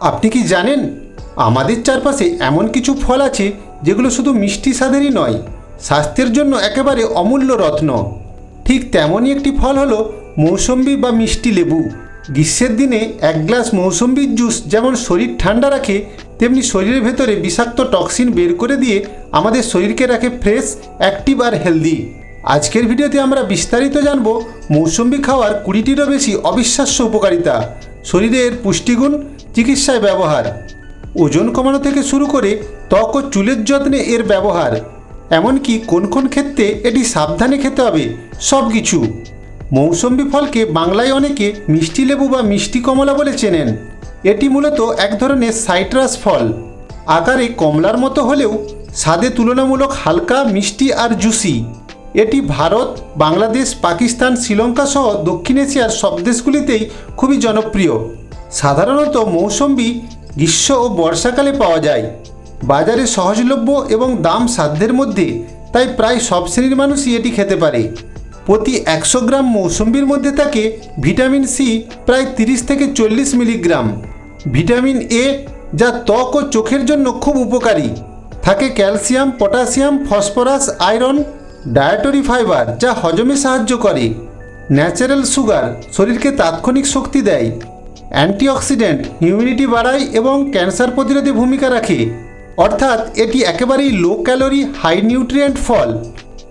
আপনি কি জানেন? আমাদের চারপাশে এমন কিছু ফল আছে যেগুলো শুধু মিষ্টি স্বাদেরই নয়, স্বাস্থ্যের জন্য একেবারে অমূল্য রত্ন। ঠিক তেমনই একটি ফল হলো মৌসম্বি বা মিষ্টি লেবু। গ্রীষ্মের দিনে এক গ্লাস মৌসম্বির জুস যেমন শরীর ঠান্ডা রাখে, তেমনি শরীরের ভেতরে বিষাক্ত টক্সিন বের করে দিয়ে আমাদের শরীরকে রাখে ফ্রেশ, অ্যাক্টিভ আর হেলদি। আজকের ভিডিওতে আমরা বিস্তারিত জানব মৌসম্বি খাওয়ার কুড়িটিরও বেশি অবিশ্বাস্য উপকারিতা। শরীরের পুষ্টিগুণ চিকিৎসায় ব্যবহার। ওজন কমানো থেকে শুরু করে ত্বক ও চুলের যত্নে এর ব্যবহার। এমনকি কোন কোন ক্ষেত্রে এটি সাবধানে খেতে হবে, সব কিছু। মৌসম্বি ফলকে বাংলায় অনেকে মিষ্টি লেবু বা মিষ্টি কমলা বলে চেনেন। এটি মূলত এক ধরনের সাইট্রাস ফল। আকারে কমলার মতো হলেও স্বাদে তুলনামূলক হালকা, মিষ্টি আর জুসি। এটি ভারত, বাংলাদেশ, পাকিস্তান, শ্রীলঙ্কা সহ দক্ষিণ এশিয়ার সব দেশগুলিতেই খুবই জনপ্রিয়। সাধারণত মৌসম্বি, গ্রীষ্ম ও বর্ষাকালে পাওয়া যায়। বাজারে সহজলভ্য এবং দাম সাধ্যের মধ্যে, তাই প্রায় সব শ্রেণির মানুষই এটি খেতে পারে। প্রতি একশো গ্রাম মৌসম্বির মধ্যে থাকে ভিটামিন সি প্রায় তিরিশ থেকে চল্লিশ মিলিগ্রাম। ভিটামিন এ যা ত্বক ও চোখের জন্য খুব উপকারী। থাকে calcium, potassium, phosphorus, iron, dietary fibre যা হজমে সাহায্য করে। ন্যাচারাল সুগার শরীরকে তাৎক্ষণিক শক্তি দেয়। অ্যান্টিঅক্সিডেন্ট, ইমিউনিটি বাড়ায় এবং ক্যান্সার প্রতিরোধে ভূমিকা রাখে। অর্থাৎ এটি একেবারেই লো ক্যালোরি হাই নিউট্রিয়েন্ট ফল।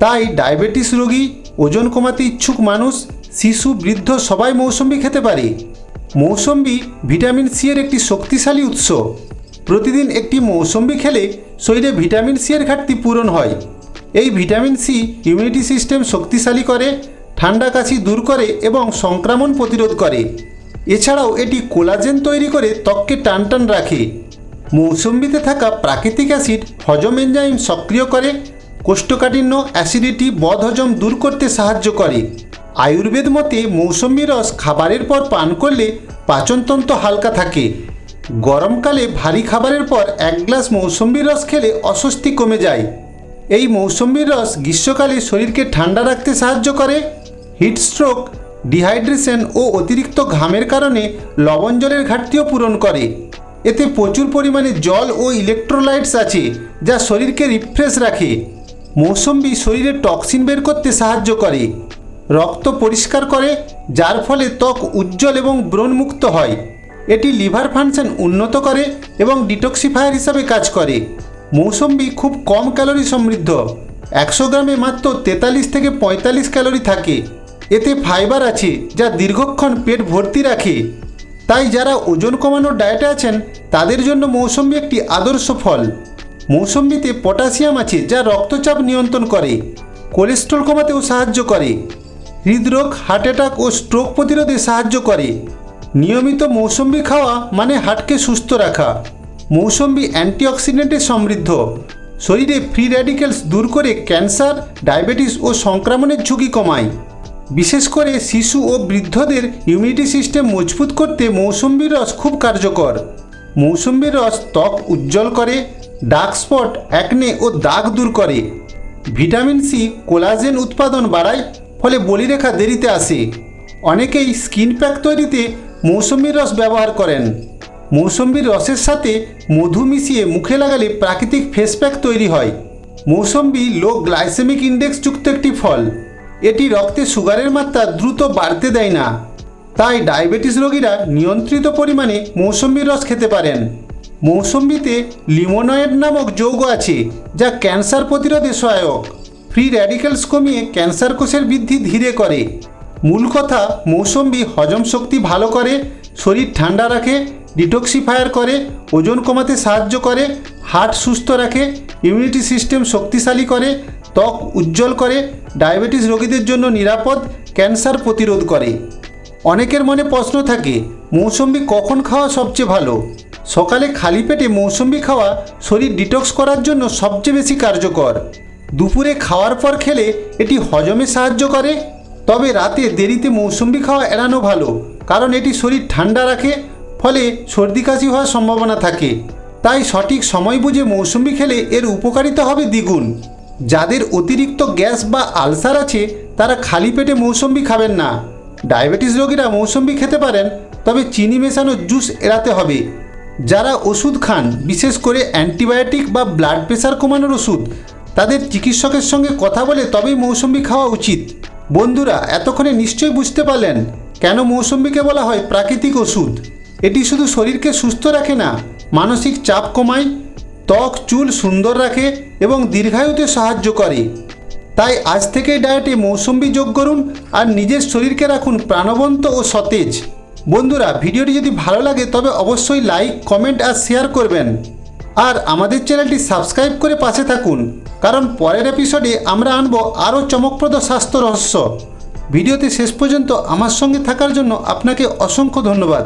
তাই ডায়াবেটিস রোগী, ওজন কমাতে ইচ্ছুক মানুষ, শিশু, বৃদ্ধ সবাই মৌসম্বি খেতে পারে। মৌসম্বি ভিটামিন সি এর একটি শক্তিশালী উৎস। প্রতিদিন একটি মৌসম্বি খেলে শরীরে ভিটামিন সি এর ঘাটতি পূরণ হয়। এই ভিটামিন সি ইমিউনিটি সিস্টেম শক্তিশালী করে, ঠান্ডা কাশি দূর করে এবং সংক্রমণ প্রতিরোধ করে। এছাড়াও এটি কোলাজেন তৈরি করে ত্বককে টানটান রাখে। মৌসম্বিতে থাকা প্রাকৃতিক অ্যাসিড হজম এনজাইম সক্রিয় করে, কোষ্ঠকাঠিন্য, অ্যাসিডিটি বদহজম দূর করতে সাহায্য করে। আয়ুর্বেদ মতে মৌসম্বি রস খাবারের পর পান করলে পাচনতন্ত্র হালকা থাকে। গরমকালে ভারী খাবারের পর এক গ্লাস মৌসম্বির রস খেলে অস্বস্তি কমে যায়। এই মৌসম্বির রস গ্রীষ্মকালে শরীরকে ঠান্ডা রাখতে সাহায্য করে, হিট স্ট্রোক ডিহাইড্রেশন ও অতিরিক্ত ঘামের কারণে লবণ জলের ঘাটতিও পূরণ করে। এতে প্রচুর পরিমাণে জল ও ইলেকট্রোলাইটস আছে, যা শরীরকে রিফ্রেশ রাখে। মৌসম্বি শরীরে টক্সিন বের করতে সাহায্য করে। রক্ত পরিষ্কার করে, যার ফলে ত্বক উজ্জ্বল এবং ব্রণমুক্ত হয়। এটি লিভার ফাংশন উন্নত করে এবং ডিটক্সিফায়ার হিসাবে কাজ করে। মৌসম্বি খুব কম ক্যালোরি সমৃদ্ধ। একশো গ্রামে মাত্র তেতাল্লিশ থেকে পঁয়তাল্লিশ ক্যালোরি থাকে। এতে ফাইবার আছে যা দীর্ঘক্ষণ পেট ভর্তি রাখে। তাই যারা ওজন কমানোর ডায়েটে আছেন, তাদের জন্য মৌসম্বি একটি আদর্শ ফল। মৌসম্বিতে পটাশিয়াম আছে যা রক্তচাপ নিয়ন্ত্রণ করে, কোলেস্ট্রল কমাতেও সাহায্য করে, হৃদরোগ হার্ট অ্যাটাক ও স্ট্রোক প্রতিরোধে সাহায্য করে। নিয়মিত মৌসম্বি খাওয়া মানে হার্টকে সুস্থ রাখা। মৌসম্বি অ্যান্টিঅক্সিডেন্টে সমৃদ্ধ। শরীরে ফ্রি র্যাডিক্যালস দূর করে ক্যান্সার, ডায়াবেটিস ও সংক্রমণের ঝুঁকি কমায়। বিশেষ করে শিশু ও বৃদ্ধদের ইমিউনিটি সিস্টেম মজবুত করতে মৌসম্বির রস খুব কার্যকর। মৌসম্বির রস ত্বক উজ্জ্বল করে ডার্ক স্পট অ্যাকনে ও দাগ দূর করে। ভিটামিন সি কোলাজেন উৎপাদন বাড়ায়, ফলে বলিরেখা দেরিতে আসে। অনেকেই স্কিন প্যাক তৈরিতে মৌসম্বির রস ব্যবহার করেন। মৌসম্বির রসের সাথে মধু মিশিয়ে মুখে লাগালে প্রাকৃতিক ফেস প্যাক তৈরি হয়। মৌসম্বি লো গ্লাইসেমিক ইন্ডেক্স যুক্ত একটি ফল। এটি রক্তে সুগারের মাত্রা দ্রুত বাড়তে দেয় না। তাই ডায়াবেটিস রোগীরা নিয়ন্ত্রিত পরিমাণে মৌসম্বির রস খেতে পারেন। মৌসম্বিতে লিমোনয়েড নামক যৌগ আছে, যা ক্যান্সার প্রতিরোধে সহায়ক। ফ্রি র্যাডিক্যালস কমিয়ে ক্যান্সার কোষের বৃদ্ধি ধীরে করে। মূল কথা, মৌসম্বি হজম শক্তি ভালো করে, শরীর ঠান্ডা রাখে, ডিটক্সিফায়ার করে, ওজন কমাতে সাহায্য করে হার্ট সুস্থ রাখে, ইমিউনিটি সিস্টেম শক্তিশালী করে ত্বক উজ্জ্বল করে, ডায়াবেটিস রোগীদের জন্য নিরাপদ, ক্যান্সার প্রতিরোধ করে। অনেকের মনে প্রশ্ন থাকে, মৌসম্বি কখন খাওয়া সবচেয়ে ভালো? সকালে খালি পেটে মৌসম্বি খাওয়া শরীর ডিটক্স করার জন্য সবচেয়ে বেশি কার্যকর। দুপুরে খাওয়ার পর খেলে এটি হজমে সাহায্য করে। তবে রাতে দেরিতে মৌসম্বি খাওয়া এড়ানো ভালো, কারণ এটি শরীর ঠান্ডা রাখে, ফলে সর্দি কাশি হওয়ার সম্ভাবনা থাকে। তাই সঠিক সময় বুঝে মৌসুমি খেলে এর উপকারিতা হবে দ্বিগুণ। যাদের অতিরিক্ত গ্যাস বা আলসার আছে, তারা খালি পেটে মৌসম্বি খাবেন না। ডায়াবেটিস রোগীরা মৌসম্বি খেতে পারেন, তবে চিনি মেশানো জুস এড়াতে হবে। যারা ওষুধ খান, বিশেষ করে অ্যান্টিবায়োটিক বা ব্লাড প্রেশার কমানোর ওষুধ, তাদের চিকিৎসকের সঙ্গে কথা বলে তবেই মৌসুম্বি খাওয়া উচিত। বন্ধুরা, এতক্ষণে নিশ্চয়ই বুঝতে পারলেন কেন মৌসুম্বিকে বলা হয় প্রাকৃতিক ওষুধ। এটি শুধু শরীরকে সুস্থ রাখে না, মানসিক চাপ কমায় ত্বক, চুল সুন্দর রাখে এবং দীর্ঘায়ুতে সাহায্য করে। তাই আজ থেকেই ডায়েটে মৌসুম্বি যোগ করুন আর নিজের শরীরকে রাখুন প্রাণবন্ত ও সতেজ। বন্ধুরা, ভিডিওটি যদি ভালো লাগে, তবে অবশ্যই লাইক, কমেন্ট আর শেয়ার করবেন। আর আমাদের চ্যানেলটি সাবস্ক্রাইব করে পাশে থাকুন, কারণ পরের এপিসোডে আমরা আনব আরও চমকপ্রদ স্বাস্থ্য রহস্য। ভিডিওতে শেষ পর্যন্ত আমার সঙ্গে থাকার জন্য আপনাকে অসংখ্য ধন্যবাদ।